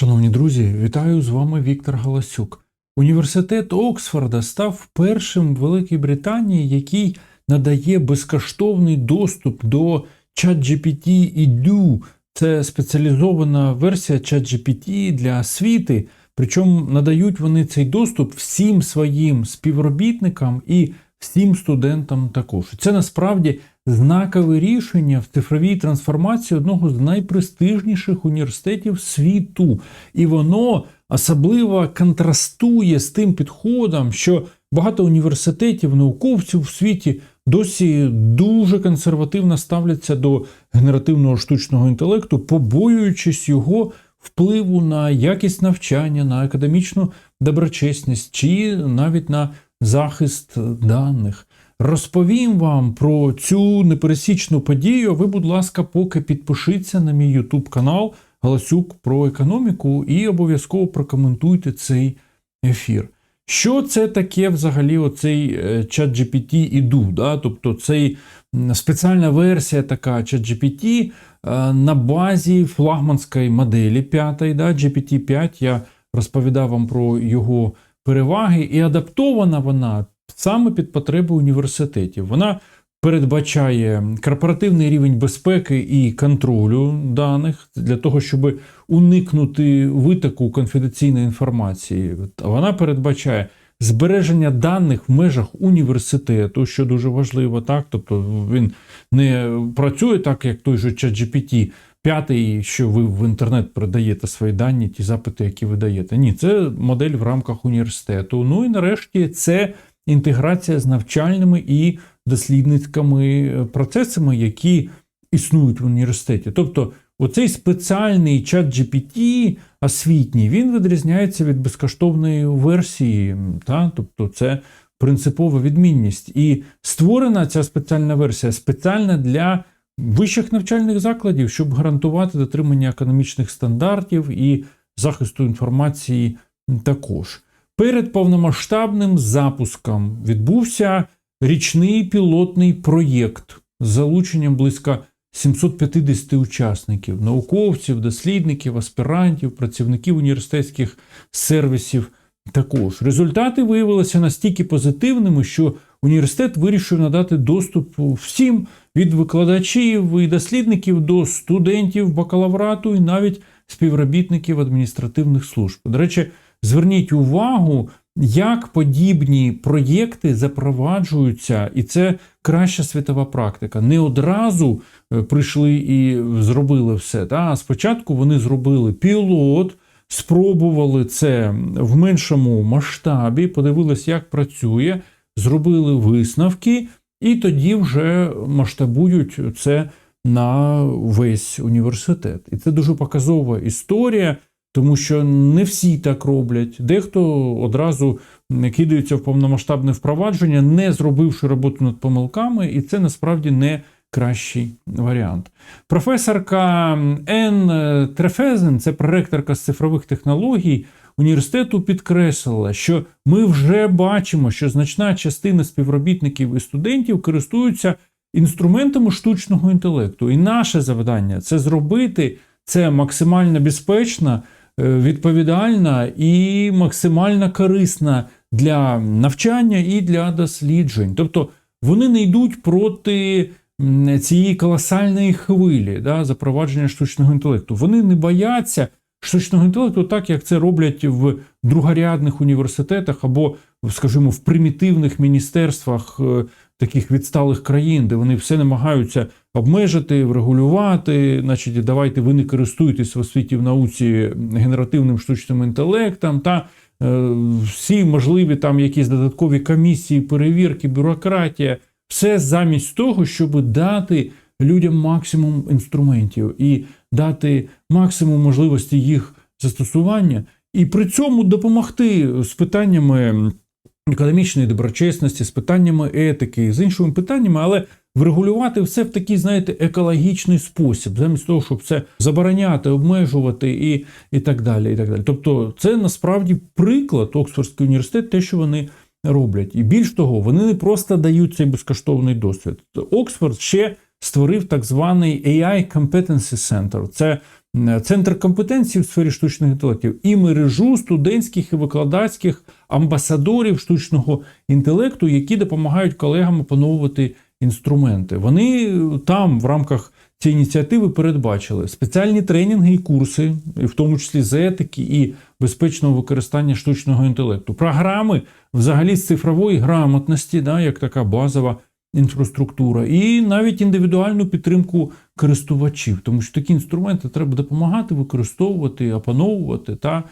Шановні друзі, вітаю з вами Віктор Галасюк. Університет Оксфорда став першим в Великій Британії, який надає безкоштовний доступ до ChatGPT і DU. Це спеціалізована версія ChatGPT для освіти. Причому надають вони цей доступ всім своїм співробітникам і всім студентам також. Це насправді знакове рішення в цифровій трансформації одного з найпрестижніших університетів світу. І воно особливо контрастує з тим підходом, що багато університетів, науковців в світі досі дуже консервативно ставляться до генеративного штучного інтелекту, побоюючись його впливу на якість навчання, на академічну доброчесність чи навіть на захист даних. Розповім вам про цю непересічну подію. Ви, будь ласка, поки підпишіться на мій YouTube канал Галасюк про економіку і обов'язково прокоментуйте цей ефір. Що це таке взагалі оцей е, ChatGPT іду? Да? Тобто цей спеціальна версія така ChatGPT е, на базі флагманської моделі 5, да? GPT-5. Я розповідав вам про його переваги, і адаптована вона саме під потреби університетів. Вона передбачає корпоративний рівень безпеки і контролю даних для того, щоб уникнути витоку конфіденційної інформації. Вона передбачає збереження даних в межах університету, що дуже важливо, так тобто він не працює так, як той же ChatGPT, П'ятий, що ви в інтернет передаєте свої дані, ті запити, які ви даєте. Ні, це модель в рамках університету. Ну і нарешті це інтеграція з навчальними і дослідницькими процесами, які існують в університеті. Тобто, оцей спеціальний чат GPT освітній він відрізняється від безкоштовної версії. Та? Тобто, це принципова відмінність. І створена ця спеціальна версія спеціальна для вищих навчальних закладів, щоб гарантувати дотримання економічних стандартів і захисту інформації також. Перед повномасштабним запуском відбувся річний пілотний проєкт з залученням близько 750 учасників, науковців, дослідників, аспірантів, працівників університетських сервісів. Також результати виявилися настільки позитивними, що університет вирішив надати доступ всім від викладачів і дослідників до студентів бакалаврату і навіть співробітників адміністративних служб. До речі, зверніть увагу, як подібні проєкти запроваджуються, і це краща світова практика. Не одразу е, прийшли і зробили все. Та? Спочатку вони зробили пілот. Спробували це в меншому масштабі, подивились, як працює, зробили висновки, і тоді вже масштабують це на весь університет. І це дуже показова історія, тому що не всі так роблять. Дехто одразу кидається в повномасштабне впровадження, не зробивши роботу над помилками, і це насправді не кращий варіант. Професорка Ен Трефезен, це проректорка з цифрових технологій університету, підкреслила, що ми вже бачимо, що значна частина співробітників і студентів користуються інструментами штучного інтелекту. І наше завдання це зробити це максимально безпечно, е, відповідально і максимально корисно для навчання і для досліджень. Тобто вони не йдуть проти цієї колосальної хвилі да, запровадження штучного інтелекту. Вони не бояться штучного інтелекту, так як це роблять в другорядних університетах або, скажімо, в примітивних міністерствах е, таких відсталих країн, де вони все намагаються обмежити, врегулювати. Значить, давайте ви не користуєтесь в освіті в науці генеративним штучним інтелектом та е, всі можливі там якісь додаткові комісії, перевірки, бюрократія. Все замість того, щоб дати людям максимум інструментів і дати максимум можливості їх застосування, і при цьому допомогти з питаннями економічної доброчесності, з питаннями етики, з іншими питаннями, але врегулювати все в такий, знаєте, екологічний спосіб, замість того, щоб це забороняти, обмежувати і і так далі. і так далі. Тобто, це насправді приклад Оксфордський університет, те, що вони роблять. І більш того, вони не просто дають цей безкоштовний досвід. Оксфорд ще створив так званий AI Competency Center. Це е, центр компетенції в сфері штучних інтелектів і мережу студентських і викладацьких амбасадорів штучного інтелекту, які допомагають колегам опановувати інструменти. Вони там в рамках цієї ініціативи передбачили спеціальні тренінги і курси, в тому числі з етики і безпечного використання штучного інтелекту, програми взагалі з цифрової грамотності, да, як така базова інфраструктура, і навіть індивідуальну підтримку користувачів, тому що такі інструменти треба допомагати використовувати, опановувати. Та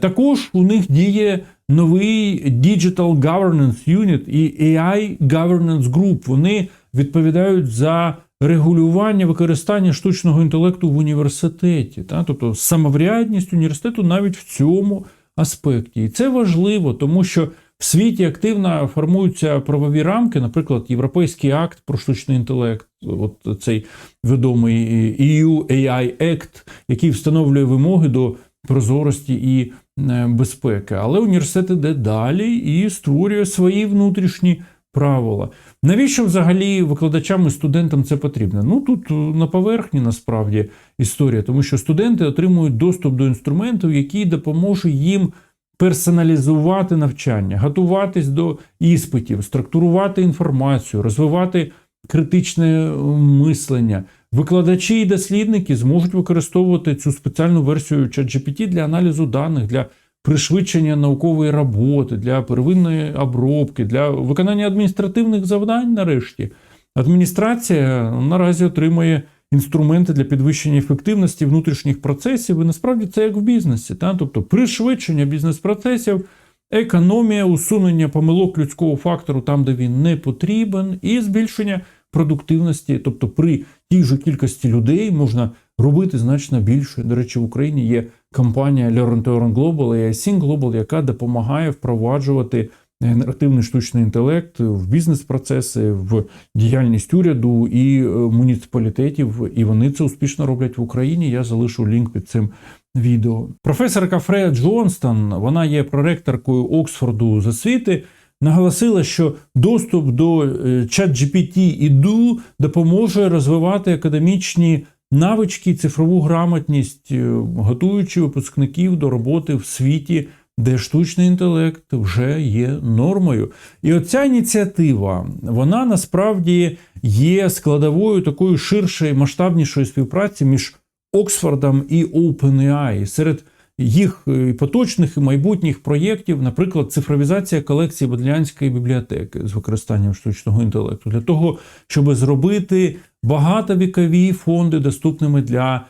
також у них діє новий Digital Governance Unit і AI Governance Group. Вони відповідають за регулювання використання штучного інтелекту в університеті, та? тобто самоврядність університету навіть в цьому аспекті. І це важливо, тому що в світі активно формуються правові рамки, наприклад, Європейський акт про штучний інтелект, от цей відомий EU AI Act, який встановлює вимоги до прозорості і е, безпеки. Але університет іде далі і створює свої внутрішні правила. Навіщо взагалі викладачам і студентам це потрібно? Ну тут е, на поверхні насправді історія, тому що студенти отримують доступ до інструментів, які допоможуть їм персоналізувати навчання, готуватись до іспитів, структурувати інформацію, розвивати критичне е, мислення. Викладачі і дослідники зможуть використовувати цю спеціальну версію ChatGPT для аналізу даних, для пришвидшення наукової роботи, для первинної обробки, для виконання адміністративних завдань. Нарешті адміністрація наразі отримує інструменти для підвищення ефективності внутрішніх процесів. І насправді це як в бізнесі, та? тобто пришвидшення бізнес-процесів. Економія, усунення помилок людського фактору там, де він не потрібен, і збільшення продуктивності, тобто при тій же кількості людей можна робити значно більше. До речі, в Україні є компанія Learn Global і iSync Global, яка допомагає впроваджувати генеративний штучний інтелект в бізнес-процеси, в діяльність уряду і е, муніципалітетів. І вони це успішно роблять в Україні. Я залишу лінк під цим відео. Професорка Фрея Джонстон, вона є проректоркою Оксфорду з освіти. Наголосила, що доступ до е, ChatGPT і DU допоможе розвивати академічні навички, цифрову грамотність, е, готуючи випускників до роботи в світі, де штучний інтелект вже є нормою. І оця ініціатива, вона насправді є складовою такої ширшої, масштабнішої співпраці між Оксфордом і OpenAI. Серед їх поточних і майбутніх проєктів, наприклад, цифровізація колекції Бодлянської бібліотеки з використанням штучного інтелекту, для того, щоб зробити багатовікові фонди доступними для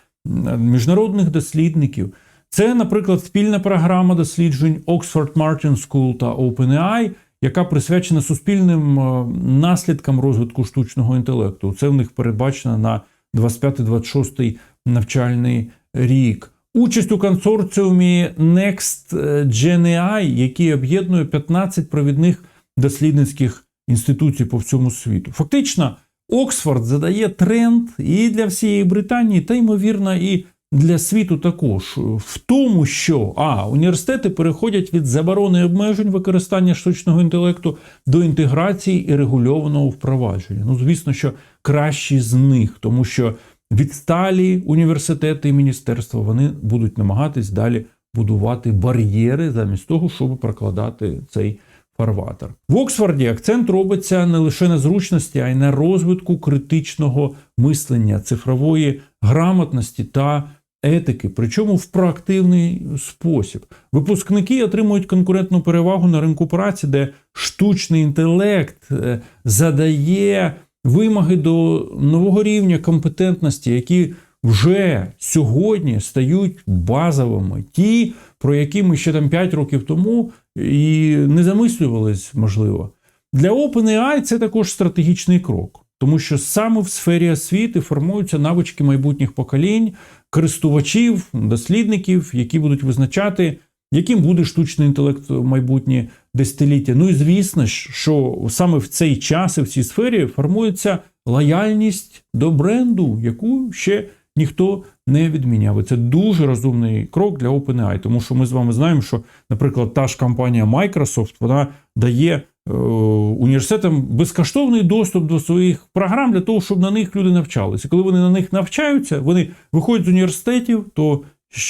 міжнародних дослідників. Це, наприклад, спільна програма досліджень Oxford Martin School та OpenAI, яка присвячена суспільним е, наслідкам розвитку штучного інтелекту. Це в них передбачено на 25-26 навчальний рік. Участь у консорціумі Next Gen який об'єднує 15 провідних дослідницьких інституцій по всьому світу. Фактично, Оксфорд задає тренд і для всієї Британії, та ймовірно, і для світу також в тому, що а університети переходять від заборони обмежень використання штучного інтелекту до інтеграції і регульованого впровадження. Ну, звісно, що кращі з них, тому що відсталі університети і міністерства вони будуть намагатись далі будувати бар'єри замість того, щоб прокладати цей фарватер. В Оксфорді акцент робиться не лише на зручності, а й на розвитку критичного мислення, цифрової грамотності та етики, причому в проактивний спосіб. Випускники отримують конкурентну перевагу на ринку праці, де штучний інтелект е, задає вимоги до нового рівня компетентності, які вже сьогодні стають базовими, ті, про які ми ще там 5 років тому і не замислювались, можливо. Для OpenAI це також стратегічний крок, тому що саме в сфері освіти формуються навички майбутніх поколінь, користувачів, дослідників, які будуть визначати, яким буде штучний інтелект в майбутнє десятиліття. Ну і звісно, що саме в цей час і в цій сфері формується лояльність до бренду, яку ще ніхто не відміняв. І Це дуже розумний крок для OpenAI, тому що ми з вами знаємо, що, наприклад, та ж компанія Microsoft вона дає е, університетам безкоштовний доступ до своїх програм для того, щоб на них люди навчалися. Коли вони на них навчаються, вони виходять з університетів, то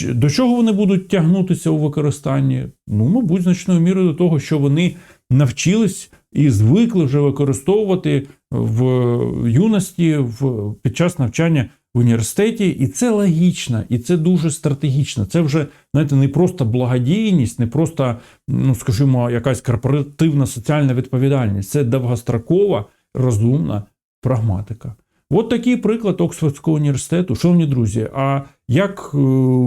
до чого вони будуть тягнутися у використанні? Ну, мабуть, значною мірою до того, що вони навчились і звикли вже використовувати в юності в, під час навчання в університеті, і це логічно, і це дуже стратегічно. Це вже знаєте, не просто благодійність, не просто, ну скажімо, якась корпоративна соціальна відповідальність. Це довгострокова, розумна прагматика. От такий приклад Оксфордського університету. Шановні друзі, а як е,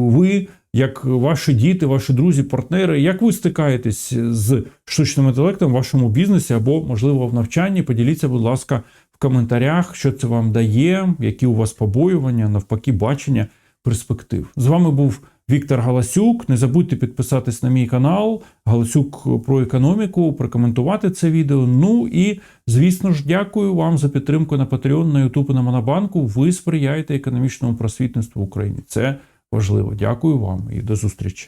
ви, як ваші діти, ваші друзі, партнери, як ви стикаєтесь з штучним інтелектом в вашому бізнесі або, можливо, в навчанні? Поділіться, будь ласка, в коментарях, що це вам дає, які у вас побоювання, навпаки, бачення перспектив. З вами був Віктор Галасюк. Не забудьте підписатись на мій канал Галасюк про економіку, прокоментувати це відео. Ну і звісно ж, дякую вам за підтримку на Patreon, на YouTube на Монобанку. Ви сприяєте економічному просвітництву в Україні. Це важливо. Дякую вам і до зустрічі.